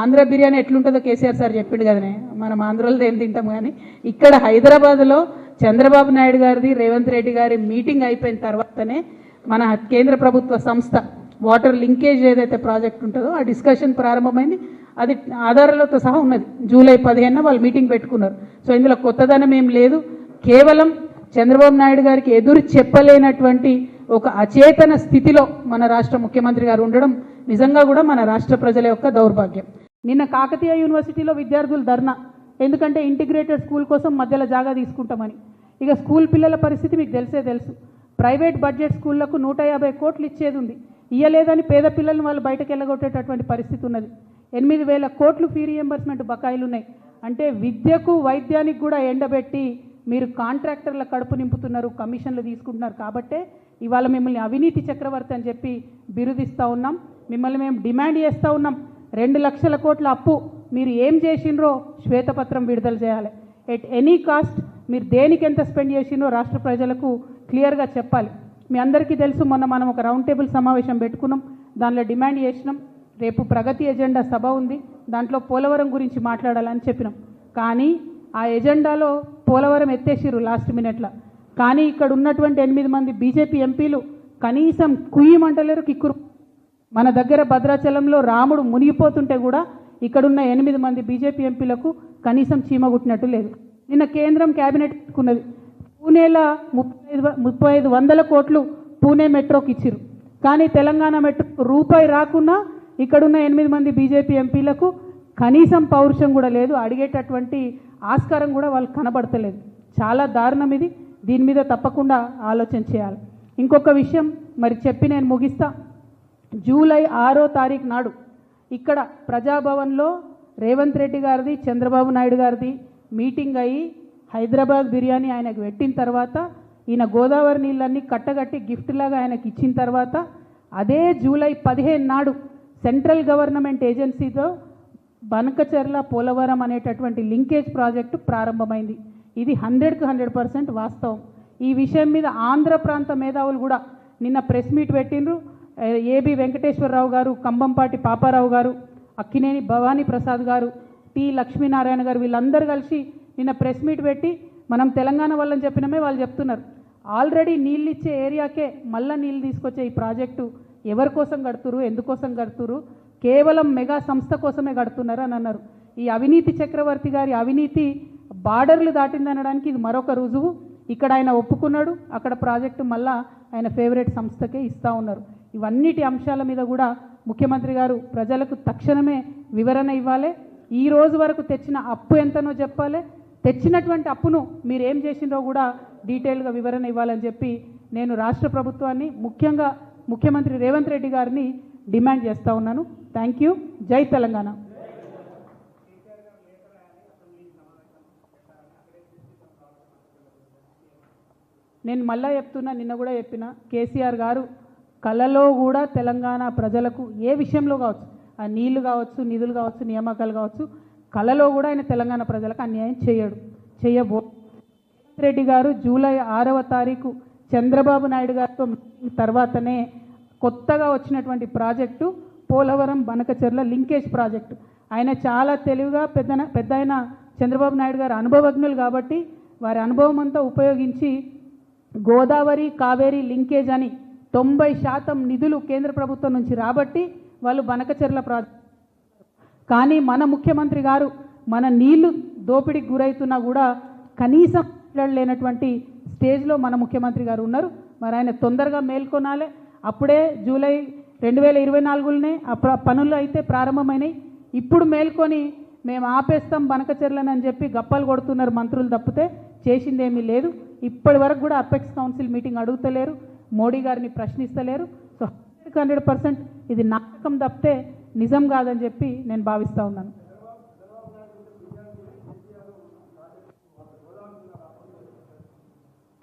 ఆంధ్ర బిర్యానీ ఎట్లుంటుందో కేసీఆర్ సార్ చెప్పిండు కదనే. మనం ఆంధ్రలో ఏం తింటాం కానీ ఇక్కడ హైదరాబాద్లో చంద్రబాబు నాయుడు గారిది రేవంత్ రెడ్డి గారి మీటింగ్ అయిపోయిన తర్వాతనే మన కేంద్ర ప్రభుత్వ సంస్థ వాటర్ లింకేజ్ ఏదైతే ప్రాజెక్ట్ ఉంటుందో ఆ డిస్కషన్ ప్రారంభమైంది. అది ఆధారాలతో సహా ఉన్నది. జూలై పదిహేను వాళ్ళు మీటింగ్ పెట్టుకున్నారు. సో ఇందులో కొత్తదనం ఏం లేదు. కేవలం చంద్రబాబు నాయుడు గారికి ఎదురు చెప్పలేనటువంటి ఒక అచేతన స్థితిలో మన రాష్ట్ర ముఖ్యమంత్రి గారు ఉండడం నిజంగా కూడా మన రాష్ట్ర ప్రజల యొక్క దౌర్భాగ్యం. నిన్న కాకతీయ యూనివర్సిటీలో విద్యార్థులు ధర్నా. ఎందుకంటే ఇంటిగ్రేటెడ్ స్కూల్ కోసం మధ్యలో జాగా తీసుకుంటామని. ఇక స్కూల్ పిల్లల పరిస్థితి మీకు తెలిసే తెలుసు. ప్రైవేట్ బడ్జెట్ స్కూళ్ళకు నూట యాభై కోట్లు ఇచ్చేది ఉంది. ఇయ్యలేదని పేద పిల్లల్ని వాళ్ళు బయటకు వెళ్ళగొట్టేటటువంటి పరిస్థితి ఉన్నది. ఎనిమిది వేల కోట్లు ఫీ రియంబర్స్మెంట్ బకాయిలు ఉన్నాయి. అంటే విద్యకు వైద్యానికి కూడా ఎండబెట్టి మీరు కాంట్రాక్టర్ల కడుపు నింపుతున్నారు కమిషన్లు తీసుకుంటున్నారు కాబట్టే ఇవాళ మిమ్మల్ని అవినీతి చక్రవర్తి అని చెప్పి బిరుదిస్తూ ఉన్నాం. మిమ్మల్ని మేము డిమాండ్ చేస్తూ ఉన్నాం. రెండు లక్షల కోట్ల అప్పు మీరు ఏం చేసిండ్రో శ్వేతపత్రం విడుదల చేయాలి. ఎట్ ఎనీ కాస్ట్ మీరు దేనికి ఎంత స్పెండ్ చేసిండ్రో రాష్ట్ర ప్రజలకు క్లియర్గా చెప్పాలి. మీ అందరికీ తెలుసు మొన్న మనం ఒక రౌండ్ టేబుల్ సమావేశం పెట్టుకున్నాం. దానిలో డిమాండ్ చేసినాం. రేపు ప్రగతి ఎజెండా సభ ఉంది. దాంట్లో పోలవరం గురించి మాట్లాడాలని చెప్పినాం. కానీ ఆ ఎజెండాలో పోలవరం ఎత్తేసిరు లాస్ట్ మినిట్లో కానీ ఇక్కడ ఉన్నటువంటి ఎనిమిది మంది బీజేపీ ఎంపీలు కనీసం కుయ్యమంటలేరు కిక్కురు మన దగ్గర భద్రాచలంలో రాముడు మునిగిపోతుంటే కూడా ఇక్కడున్న ఎనిమిది మంది బీజేపీ ఎంపీలకు కనీసం చీమ కుట్టినట్టు లేదు. నిన్న కేంద్రం కేబినెట్ పెట్టుకున్నది. పూణేలో ముప్పై ఐదు వ- ముప్పై ఐదు వందల కోట్లు పూణే మెట్రోకి ఇచ్చిర్రు. కానీ తెలంగాణ మెట్రో రూపాయి రాకున్నా ఇక్కడున్న ఎనిమిది మంది బీజేపీ ఎంపీలకు కనీసం పౌరుషం కూడా లేదు. అడిగేటటువంటి ఆస్కారం కూడా వాళ్ళు కనబడతలేదు. చాలా దారుణం ఇది. దీని మీద తప్పకుండా ఆలోచన చేయాలి. ఇంకొక విషయం మరి చెప్పి నేను ముగిస్తా. జూలై ఆరో తారీఖు నాడు ఇక్కడ ప్రజాభవన్లో రేవంత్ రెడ్డి గారిది చంద్రబాబు నాయుడు గారిది మీటింగ్ అయ్యి హైదరాబాద్ బిర్యానీ ఆయనకు పెట్టిన తర్వాత ఈయన గోదావరి నీళ్ళన్నీ కట్టగట్టి గిఫ్ట్ లాగా ఆయనకి ఇచ్చిన తర్వాత అదే జూలై పదిహేను నాడు సెంట్రల్ గవర్నమెంట్ ఏజెన్సీతో బనకచెర్ల పోలవరం అనేటటువంటి లింకేజ్ ప్రాజెక్టు ప్రారంభమైంది. ఇది హండ్రెడ్కి హండ్రెడ్ పర్సెంట్ వాస్తవం. ఈ విషయం మీద ఆంధ్ర ప్రాంత మేధావులు కూడా నిన్న ప్రెస్ మీట్ పెట్టిండ్రు. ఏబి వెంకటేశ్వరరావు గారు కంబంపాటి పాపారావు గారు అక్కినేని భవానీ ప్రసాద్ గారు టి లక్ష్మీనారాయణ గారు వీళ్ళందరూ కలిసి నిన్న ప్రెస్ మీట్ పెట్టి మనం తెలంగాణ వాళ్ళని చెప్పినమే వాళ్ళు చెప్తున్నారు. ఆల్రెడీ నీళ్ళు ఇచ్చే ఏరియాకే మళ్ళా నీళ్ళు తీసుకొచ్చే ఈ ప్రాజెక్టు ఎవరి కోసం కడుతురు ఎందుకోసం కడుతురు కేవలం మెగా సంస్థ కోసమే కడుతున్నారు అని అన్నారు. ఈ అవినీతి చక్రవర్తి గారి అవినీతి బార్డర్లు దాటిందనడానికి ఇది మరొక రుజువు. ఇక్కడ ఆయన ఒప్పుకున్నాడు అక్కడ ప్రాజెక్టు మళ్ళా ఆయన ఫేవరెట్ సంస్థకే ఇస్తూ ఉన్నారు. ఇవన్నిటి అంశాల మీద కూడా ముఖ్యమంత్రి గారు ప్రజలకు తక్షణమే వివరణ ఇవ్వాలి. ఈ రోజు వరకు తెచ్చిన అప్పు ఎంతనో చెప్పాలి. తెచ్చినటువంటి అప్పును మీరు ఏం చేసిందో కూడా డీటెయిల్గా వివరణ ఇవ్వాలని చెప్పి నేను రాష్ట్ర ప్రభుత్వాన్ని ముఖ్యంగా ముఖ్యమంత్రి రేవంత్ రెడ్డి గారిని డిమాండ్ చేస్తూ ఉన్నాను. Thank you. జై తెలంగాణ. నేను మళ్ళా చెప్తున్నా నిన్న కూడా చెప్పిన కేసీఆర్ గారు కళలో కూడా తెలంగాణ ప్రజలకు ఏ విషయంలో కావచ్చు ఆ నీళ్ళు కావచ్చు నిధులు కావచ్చు నియామకాలు కావచ్చు కళలో కూడా ఆయన తెలంగాణ ప్రజలకు అన్యాయం చేయడు చేయబో. రెడ్డి గారు జూలై ఆరవ తారీఖు చంద్రబాబు నాయుడు గారితో తర్వాతనే కొత్తగా వచ్చినటువంటి project Polavaram Banakacherla linkage project. ఆయన చాలా తెలివిగా పెద్ద పెద్ద ఆయన చంద్రబాబు నాయుడు గారు అనుభవజ్ఞులు కాబట్టి వారి అనుభవం అంతా ఉపయోగించి గోదావరి కావేరి లింకేజ్ అని తొంభై శాతం నిధులు కేంద్ర ప్రభుత్వం నుంచి రాబట్టి వాళ్ళు బనకచెర్ల ప్రా కానీ మన ముఖ్యమంత్రి గారు మన నీళ్ళు దోపిడీకి గురవుతున్నా కూడా కనీసం లేనటువంటి స్టేజ్లో మన ముఖ్యమంత్రి గారు ఉన్నారు. మరి ఆయన తొందరగా మేల్కొనాలి. అప్పుడే జూలై రెండు వేల ఇరవై నాలుగులోనే ఆ ప్ర- పనులు అయితే ప్రారంభమైనాయి. ఇప్పుడు మేల్కొని మేము ఆపేస్తాం బనకచెర్లని అని చెప్పి గప్పలు కొడుతున్నారు మంత్రులు తప్పితే చేసిందేమీ లేదు. ఇప్పటి వరకు కూడా అపెక్స్ కౌన్సిల్ మీటింగ్ అడుగుతలేరు మోడీ గారిని ప్రశ్నిస్తలేరు. సో హండ్రెడ్ హండ్రెడ్ పర్సెంట్ ఇది నాటకం తప్పితే నిజం కాదని చెప్పి నేను భావిస్తూ ఉన్నాను.